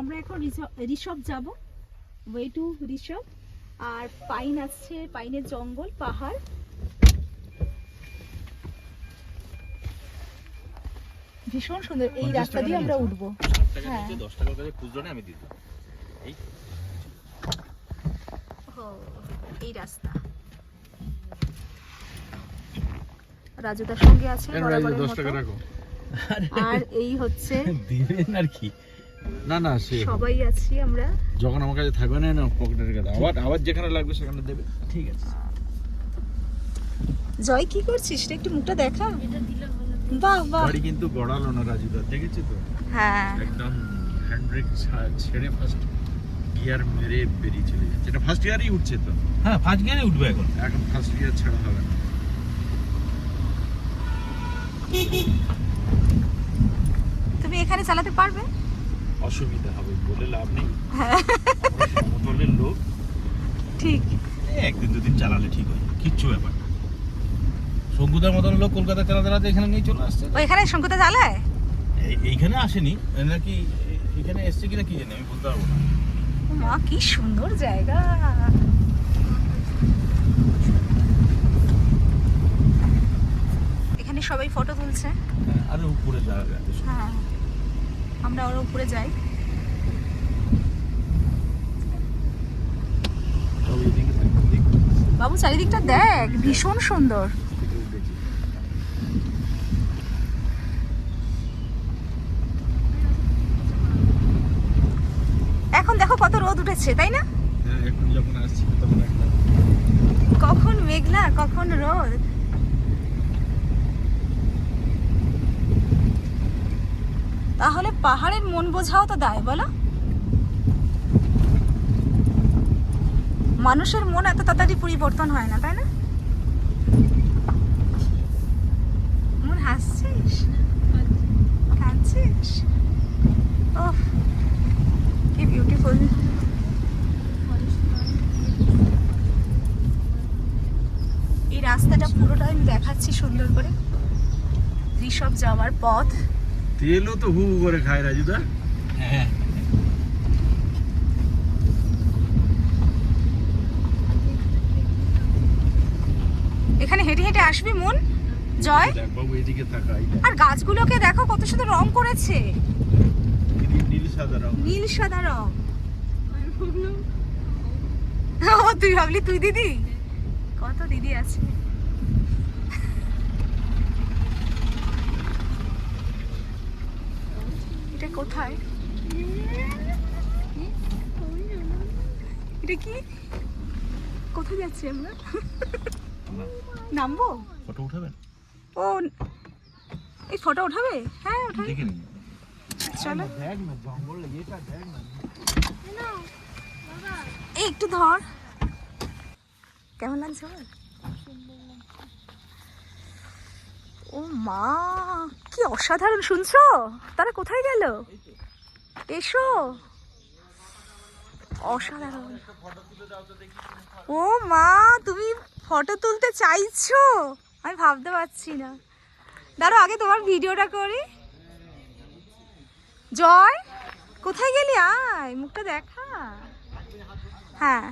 আমরা এখন ঋষভ যাব। ওয়ে টু ঋষভ আর পাইন আসছে পাইনের জঙ্গল পাহাড়। ভীষণ সুন্দর। এই রাস্তা দিয়ে আমরা উঠবো। হ্যাঁ। দশ টাকা করে খুচরো আমি দিলাম। এই। এই রাস্তা। রাজুদার সঙ্গে আছে। রাখো। আর এই হচ্ছে দিবেন আর কি? না না সে সবাই আছি আমরা। যখন আমার কাছে থাকবে না না পকেটে রেখে দাও আবার আবার যেখানে লাগবে সেখানে দেবে। ঠিক আছে। জয় কি করছিস? সেটা একটু মুখটা দেখা। বাহ বাহ। গাড়ি কিন্তু গড়ালো না রাজুদা দেখেছি তো? হ্যাঁ। একদম হ্যান্ড ছেড়ে ফার্স্ট গিয়ার মেরে বেরিয়ে চলে যাচ্ছে। এটা ফার্স্ট গিয়ারই উঠছে তো? হ্যাঁ ফার্স্ট গিয়ারে উঠবে এখন। এখন ফার্স্ট গিয়ার ছাড়া হবে না। তুমি এখানে চালাতে পারবে? অসুবিধা হবে বলে লাভ নেই। হ্যাঁ। সমতলের লোক। ঠিক। একদিন দুদিন চালালে ঠিক হয় কিচ্ছু ব্যাপার না। শঙ্কুদার মতন লোক কলকাতা চালাতে চালাতে এখানে নিয়ে চলে আসছে। এখানে শঙ্কুতে চালায়? এইখানে আসেনি নাকি এখানে এসছে কিনা কি জানি আমি বলতে পারব না। মা কি সুন্দর জায়গা। এখানে সবাই ফটো তুলছে। হ্যাঁ, আরও উপরে যাওয়া যায় হ্যাঁ। আমরা ওর উপরে যাই। বাবু চারিদিকটা দেখ ভীষণ সুন্দর। এখন দেখো কত রোদ উঠেছে তাই না? হ্যাঁ কখন মেঘলা কখন রোদ। পাহাড়ের মন বোঝাও তো দায়, বলো। মানুষের মন এত তাড়াতাড়ি পরিবর্তন হয় না, তাই না? মন হাসছিস? কাঁদছিস? ওহ, কি বিউটিফুল এই রাস্তাটা পুরোটা আমি দেখাচ্ছি সুন্দর করে। ঋষভ যাওয়ার পথ। তেলও তো হু হু করে খায় রাজুদা হ্যাঁ। এখানে হেঁটে হেঁটে আসবি মন? জয়। বাবু এদিকে থাকা আর গাছগুলোকে দেখো কত সুন্দর রং করেছে। নীল সাদা রং। নীল সাদা রং। ও তুই ভাবলি তুই দিদি? কত দিদি আছে এটা কোথায়? এটা কি? কোথায় যাচ্ছি আমরা? নামবো? ফটো উঠাবেন? ও এই ফটো উঠাবে? হ্যাঁ উঠাবে। দেখে নিন। চলো। এই একটু ধর। কেমন লাগছে বল ও মা, কি অসাধারণ শুনছো? তারা কোথায় গেল? এসো। অসাধারণ। ও মা, তুমি ফটো তুলতে চাইছো? আমি ভাবতে পারছি না। দাঁড়ো, আগে তোমার ভিডিওটা করি। জয়, কোথায় গেলি? আয়, মুখটা দেখা। হ্যাঁ।